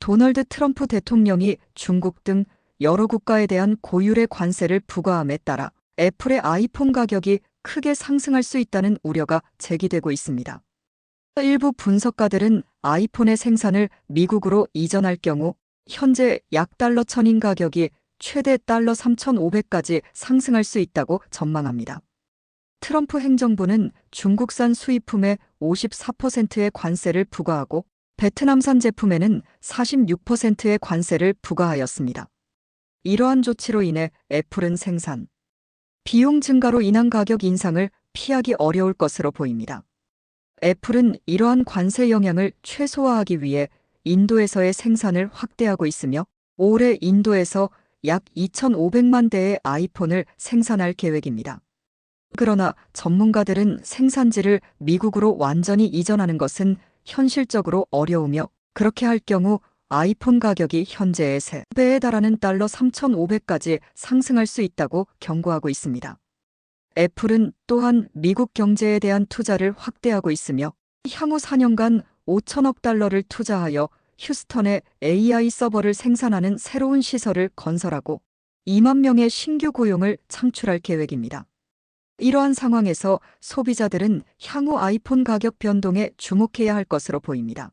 도널드 트럼프 대통령이 중국 등 여러 국가에 대한 고율의 관세를 부과함에 따라 애플의 아이폰 가격이 크게 상승할 수 있다는 우려가 제기되고 있습니다. 일부 분석가들은 아이폰의 생산을 미국으로 이전할 경우 현재 약 달러 천인 가격이 최대 달러 3,500까지 상승할 수 있다고 전망합니다. 트럼프 행정부는 중국산 수입품에 54%의 관세를 부과하고 베트남산 제품에는 46%의 관세를 부과하였습니다. 이러한 조치로 인해 애플은 생산, 비용 증가로 인한 가격 인상을 피하기 어려울 것으로 보입니다. 애플은 이러한 관세 영향을 최소화하기 위해 인도에서의 생산을 확대하고 있으며 올해 인도에서 약 2,500만 대의 아이폰을 생산할 계획입니다. 그러나 전문가들은 생산지를 미국으로 완전히 이전하는 것은 현실적으로 어려우며 그렇게 할 경우 아이폰 가격이 현재의 3배에 달하는 달러 3,500까지 상승할 수 있다고 경고하고 있습니다. 애플은 또한 미국 경제에 대한 투자를 확대하고 있으며 향후 4년간 5천억 달러를 투자하여 휴스턴에 AI 서버를 생산하는 새로운 시설을 건설하고 2만 명의 신규 고용을 창출할 계획입니다. 이러한 상황에서 소비자들은 향후 아이폰 가격 변동에 주목해야 할 것으로 보입니다.